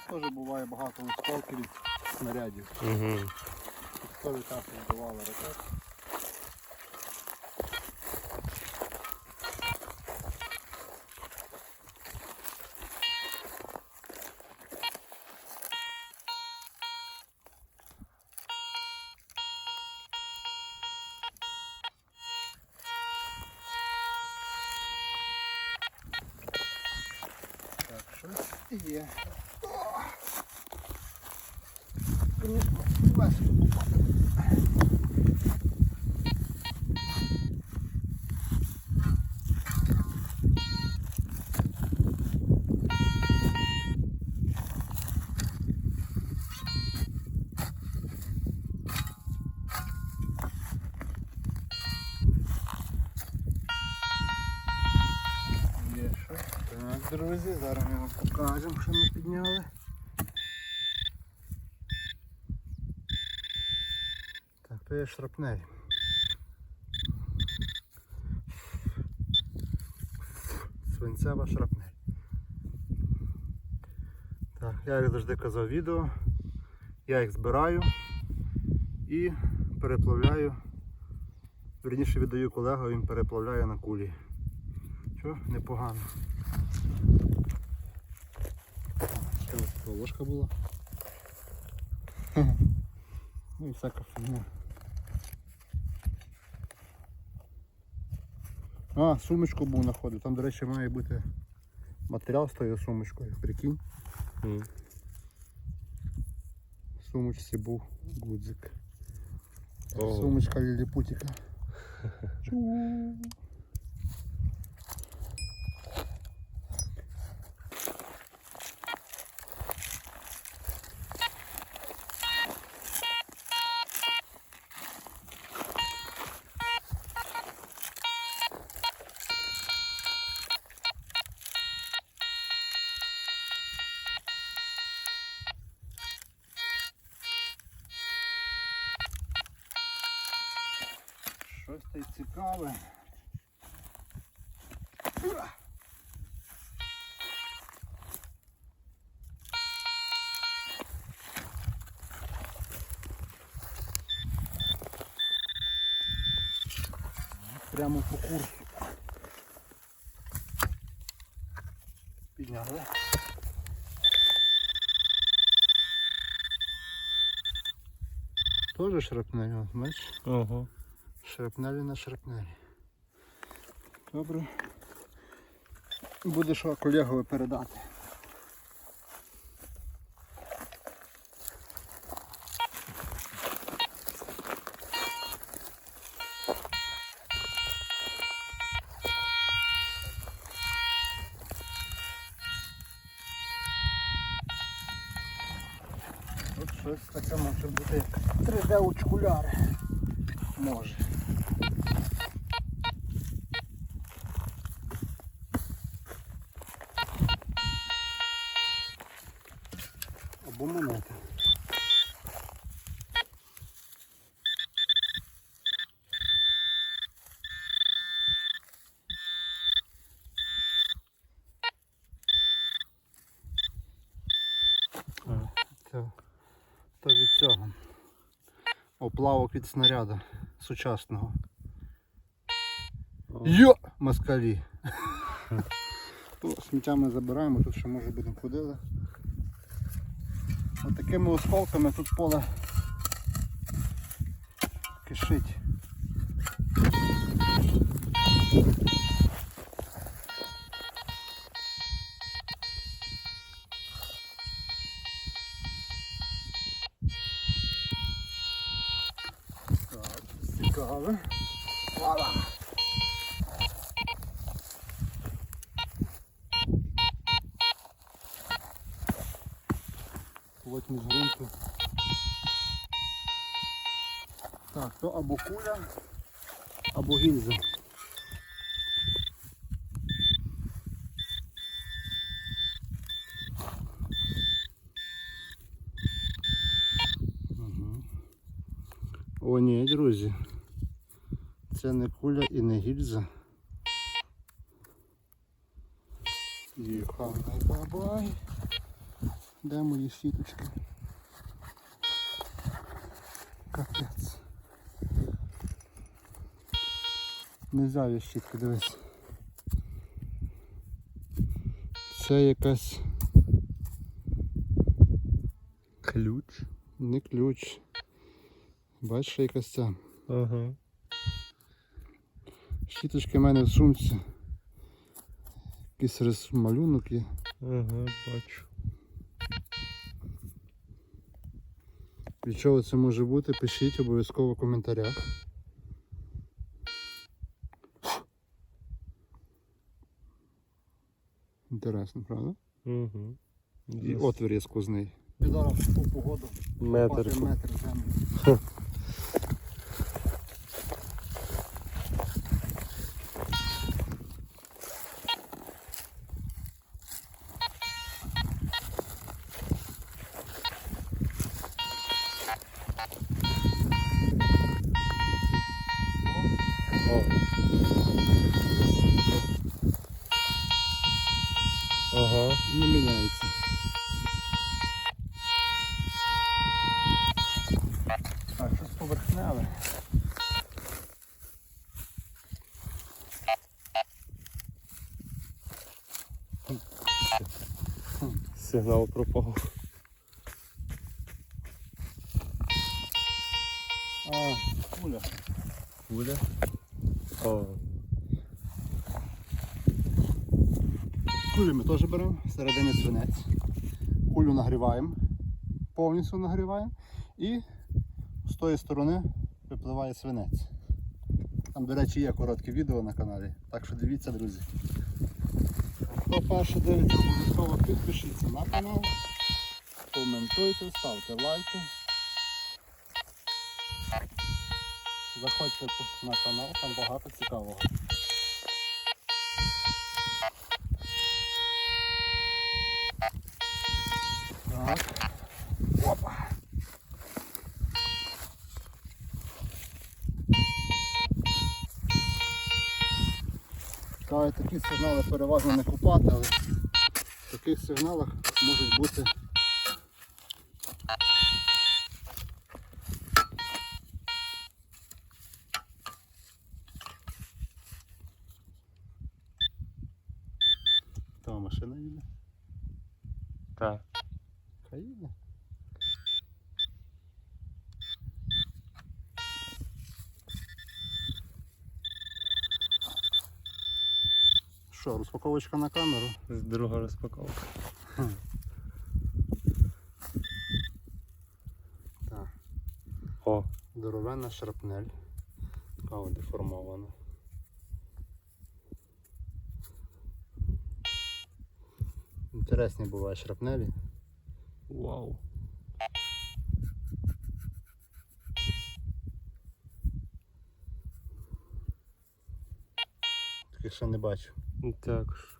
теж буває багато осколків снарядів. Угу. Військові також вбивали ракет. Так, щось є. Звісно, весело попати. Є що? Так, друзі, зараз ми вам покажемо, що ми підняли. То є. Свинцева шрапнель. Так, я як завжди казав відео, я їх збираю і переплавляю. Верніше віддаю колегу, він переплавляє на кулі. Що? Непогано. Ще ось ложка була. Ну і всяка фігня. А, сумочку був знаходив. Там, до речі, має бути матеріал з тою сумочкою. Прикинь. В сумочці був гудзик. Oh. Сумочка ліліпутіка. Чу. Щось цікаве. Прямо по курсу. Підняли. Тоже шрапнель, бачиш? Ого. Шрапнелі на шрапнелі. Добре. Буде що колегові передати. Тут щось таке може бути як 3D очкуляри. Може. Або монета. Це, то від цього. Оплавок від снаряду сучасного. Йо! Москалі. Сміття ми забираємо, тут ще може будемо ходили. Отакими такими осколками тут поле кишить. цікаве. Вала. Плотність ґрунту. Так, то або куля, або гільза. Угу. О, ні, друзі. Це не куля і не гільза. Їхав бабай. Де мої щіточки? Капець. Не взяв щітки, дивись. Це якась Ключ. не ключ. Бачиш, якась ця. Ага. Щіточки в мене в сумці. Якийсь рис малюнок є. Ага, бачу. Від чого це може бути, пишіть обов'язково в коментарях. Інтересно, правда? Угу. І отвір є сквозний. І зараз в погоду Метр. метр землі. О. Ага. Не міняється. Так, щось поверхневе. Сигнал пропав. А, куля. Куля? О. Кулю ми теж беремо, всередині свинець. Кулю нагріваємо, повністю нагріваємо і з тої сторони випливає свинець. Там, до речі, є коротке відео на каналі, так що дивіться, друзі. Хто перше дивиться, обов'язково підпишіться на канал, коментуйте, ставте лайки. Заходьте на канал, там багато цікавого. Так. Такі сигнали переважно не купати, але в таких сигналах можуть бути Що, розпаковочка на камеру? Друга розпаковка. Так. О. Здоровенна шрапнель. Така от деформована. Інтересні бувають шрапнелі. Вау. Таких ще не бачу. Також.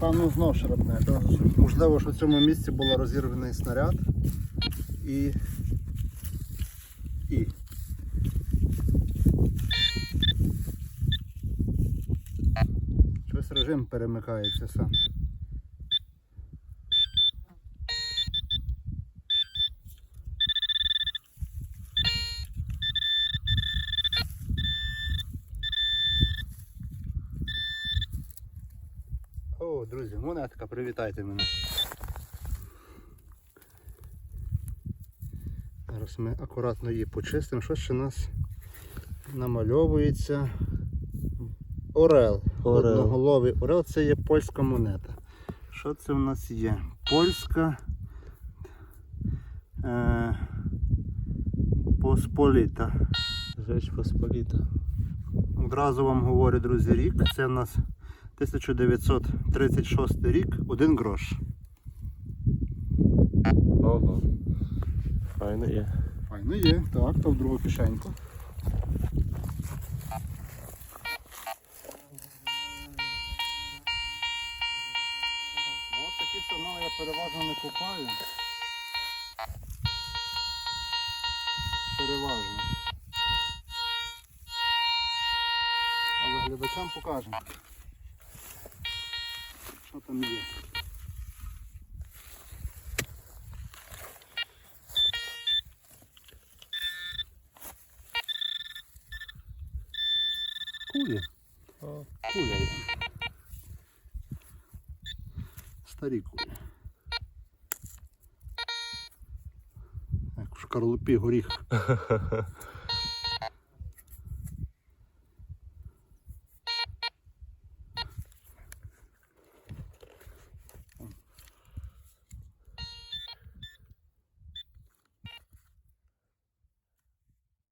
Так, ну знов шрапне. Можливо, що в цьому місці було розірваний снаряд і. І. Щось режим перемикається сам. О, друзі, монетка, привітайте мене. Зараз ми акуратно її почистимо. Що ще у нас намальовується? Орел. Орел. Одноголовий орел це є польська монета. Що це у нас є? Польська е, Посполіта. Речь Посполіта. Одразу вам говорю, друзі, рік. Це у нас 1936 рік, один грош. Ого. Файно є. Файно є, так, то в другу кишеньку. Ось такі сигнали я переважно не купаю. Переважно. Але глядачам покажемо. Що там є. Кулі. О, Куля є. Старі кулі. Як в шкарлупі горіх.